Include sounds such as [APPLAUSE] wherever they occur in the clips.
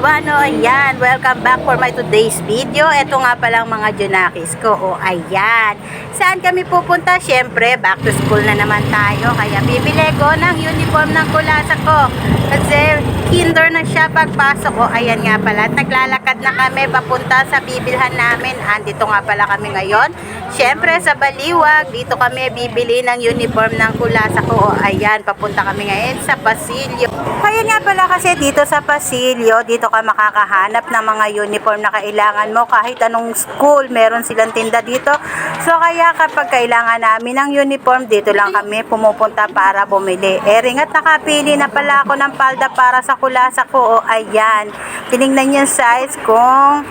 Urbano, ayan, welcome back for my today's video. Ito nga palang mga Junakis ko, o ayan. Saan kami pupunta? Siyempre, back to school na naman tayo. Kaya bibili ko ng uniform ng kulasa ko. Kasi kinder na siya pagpasok ko. Ayan nga pala, naglalakad na kami papunta sa bibilhan namin. Andito nga pala kami ngayon. Siyempre, sa Baliwag, dito kami bibili ng uniform ng kulasa ko. O ayan, papunta kami ngayon sa Pasilyo. Kaya nga pala kasi dito sa Pasilyo, dito ka makakahanap ng mga uniform na kailangan mo kahit anong school, meron silang tinda dito. So kaya kapag kailangan namin ng uniform, dito lang kami pumupunta para bumili. Eh ring at nakapili na pala ako ng palda para sa kulasa ko. O ayan, tinignan yung size kung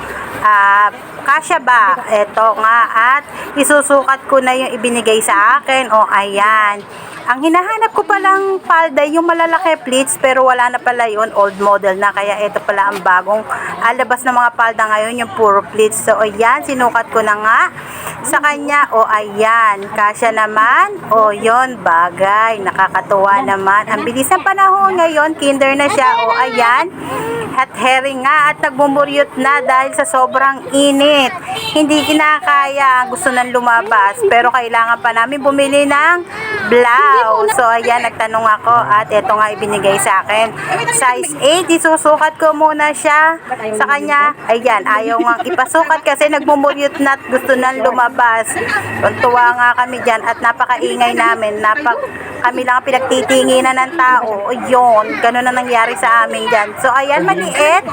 ah, kasya ba? Ito nga at isusukat ko na yung ibinigay sa akin. O ayan. Ang hinahanap ko palang palda, yung malalaki pleats, pero wala na pala yun, old model na. Kaya ito pala ang bagong alabas ng mga palda ngayon, yung puro pleats. So, ayan, sinukat ko na nga sa kanya. O, ayan, kasya naman. O, yon bagay, nakakatuwa naman. Ang bilis ng panahon ngayon, kinder na siya. O, ayan, at herring nga at nagbumuryot na dahil sa sobrang init. Hindi kinakaya, gusto nang lumabas. Pero kailangan pa namin bumili ng blouse. So, ayan, nagtanong ako at ito nga ibinigay sa akin. Size 8, isusukat ko muna siya sa kanya. Ayan, ayaw nga ipasukat kasi nagmumuryot na at gusto nang lumabas. Tuntua nga kami dyan at napakaingay namin. Napak kami lang ang pinagtitinginan ng tao. Yun, ganun na nangyari sa amin dyan. So, ayan, maliit.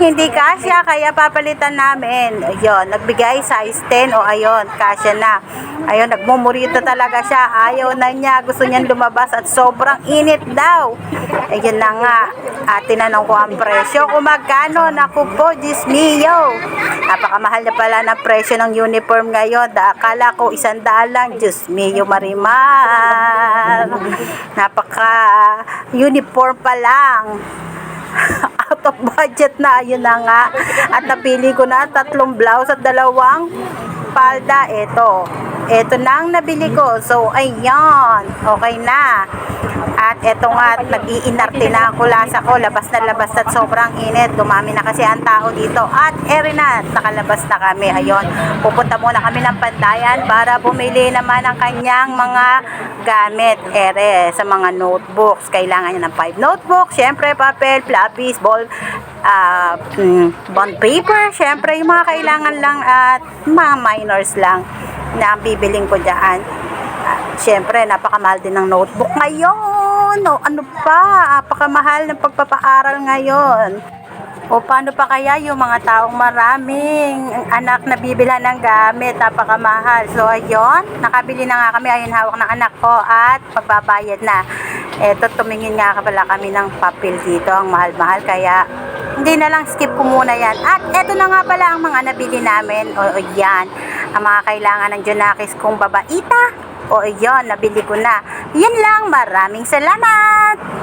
Hindi kasya, kaya papalitan namin. Ayun, nagbigay size 10. O, ayun, kasya na. Ayun, nagmumurito talaga siya. Ayaw na niya. Gusto niyang lumabas at sobrang init daw. Ayun na nga. At tinanong ko ang presyo. Kung magkano, naku po, Diyos mio. Napakamahal na pala ng presyo ng uniform ngayon. Akala ko isang daan lang. Diyos mio, marimar. Napaka uniform pa lang. [LAUGHS] out of budget na ayun na nga at napili ko na tatlong blouse at dalawang palda ito ito na ang nabili ko. So ayan okay na. At eto nga nag-iinarte na ang kulasa ko labas na labas at sobrang init. Dumami na kasi ang tao dito. At eri na nakalabas na kami. Ayun. Pupunta muna kami ng pantayan para bumili naman ng kanyang mga gamit. Ere sa mga notebooks. Kailangan niya ng 5 notebooks. Syempre papel floppies ball mm, bond paper. Syempre yung mga kailangan lang at mga minors lang na ang bibiling ko dyan. At syempre napakamahal din ng notebook. Ngayon o ano pa? Napakamahal ng pagpapaaral ngayon. O paano pa kaya yung mga taong maraming anak na bibilan ng gamit, napakamahal. So ayun, nakabili na nga kami, ayun hawak ng anak ko at magbabayad na. Eto, tumingin nga pala kami ng papel dito, ang mahal-mahal, kaya hindi na lang skip ko muna yan. At eto na nga pala ang mga nabili namin, o, o yan, ang mga kailangan ng Junakis kong babaita. O yun, nabili ko na. Yun lang, maraming salamat!